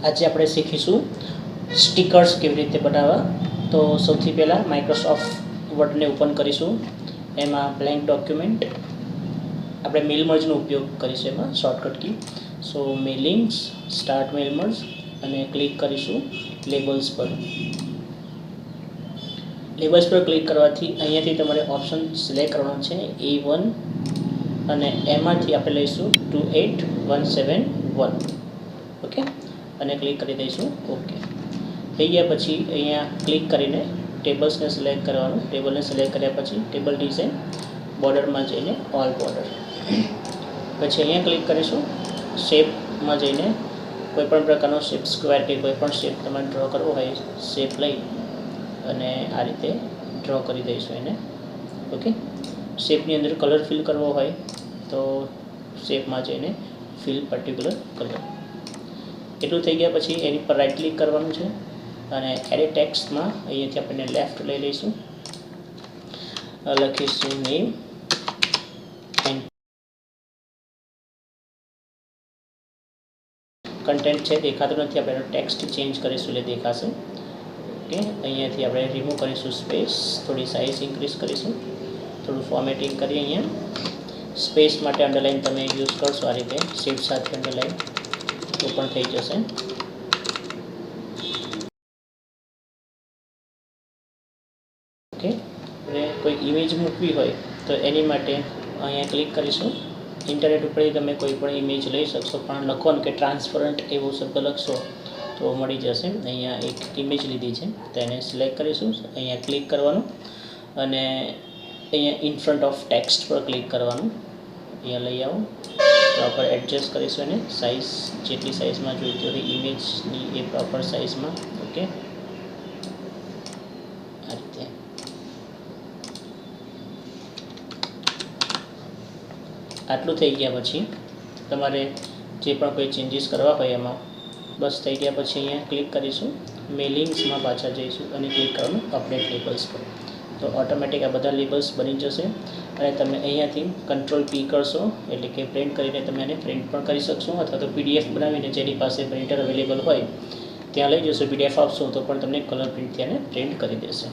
આજે આપણે શીખીશું સ્ટીકર્સ કેવી રીતે બનાવવા. તો સૌથી પહેલાં માઇક્રોસોફ્ટ વર્ડને ઓપન કરીશું. એમાં બ્લેન્ક ડોક્યુમેન્ટ આપણે મેલ મર્જનો ઉપયોગ કરીશું એમાં shortcut key so mailings start mail merge અને ક્લિક કરીશું લેબલ્સ પર. લેબલ્સ પર ક્લિક કરવાથી અહીંયાથી તમારે ઓપ્શન સિલેક્ટ કરવાનો છે એ વન અને એમાંથી આપણે લઈશું two eight one seven one okay અને ક્લિક કરી દઈશું. ઓકે થઈ ગયા પછી અહીંયા ક્લિક કરીને ટેબલ્સને સિલેક્ટ કરવાનું. ટેબલને સિલેક્ટ કર્યા પછી ટેબલ ડિઝાઇન બોર્ડરમાં જઈને ઓલ બોર્ડર પછી અહીંયા ક્લિક કરીશું. શેપમાં જઈને કોઈપણ પ્રકારનો શેપ સ્ક્વેર કે કોઈપણ શેપ તમારે ડ્રો કરવો હોય શેપ લઈ અને આ રીતે ડ્રો કરી દઈશું એને. ઓકે શેપની અંદર કલર ફિલ કરવો હોય તો શેપમાં જઈને ફિલ પર્ટિક્યુલર કલર એટલું થઈ ગયા પછી એની પર રાઇટ ક્લિક કરવાનું છે. અને એડિટ ટેક્સ્ટમાં અહીંયાથી આપણે લેફ્ટ લઈ લઈશું. લખીશું નેમ કન્ટેન્ટ છે. દેખાતું નથી. આપણે ટેક્સ્ટ ચેન્જ કરીશું એટલે દેખાશે. ઓકે. અહીંયાથી આપણે રિમૂવ કરીશું સ્પેસ થોડી સાઇઝ ઇન્ક્રીઝ કરીશું. થોડું ફોર્મેટિંગ કરીએ અહીંયા. સ્પેસ માટે અંડરલાઇન તમે યુઝ કરશો આ રીતે. શિફ્ટ સાથે અંડરલાઇન તો પણ થઈ જશે. ઓકે. અને કોઈ ઇમેજ મૂકવી હોય તો એની માટે અહીંયા ક્લિક કરીશું. ઇન્ટરનેટ ઉપરથી તમે કોઈ પણ ઇમેજ લઈ શકશો, પણ લખવાનું કે ટ્રાન્સપરન્ટ એવો શબ્દ લખશો તો મળી જશે. અહીંયા એક ઇમેજ લીધી છે તેને સિલેક્ટ કરીશું. અહીંયા ક્લિક કરવાનું અને અહીંયા ઇન ફ્રન્ટ ઓફ ટેક્સ્ટ પર ક્લિક કરવાનું. અહીંયા લઈ આવો. પ્રોપર એડજસ્ટ કરીશું એને. સાઇઝ જેટલી સાઇઝમાં જોઈતી હોય ઇમેજની એ પ્રોપર સાઇઝમાં ઓકે આ રીતે. આટલું થઈ ગયા પછી તમારે જે પણ કોઈ ચેન્જીસ કરવા હોય એમાં, બસ થઈ ગયા પછી અહીંયા ક્લિક કરીશું. મેલિંગ્સમાં પાછા જઈશું અને ક્લિક કરવાનું અપડેટ લેબલ્સ પર. તો ઓટોમેટિક આ બધા લેબલ્સ બની જશે. અને તમે અહીંયાથી કંટ્રોલ પી કરશો, એટલે કે પ્રિન્ટ કરીને તમે એને પ્રિન્ટ પણ કરી શકશો, અથવા તો પીડીએફ બનાવીને જેની પાસે પ્રિન્ટર અવેલેબલ હોય, ત્યાં લઈ જશો પીડીએફ આપશો, તો પણ તમને કલર પ્રિન્ટથી એને પ્રિન્ટ કરી દેશે.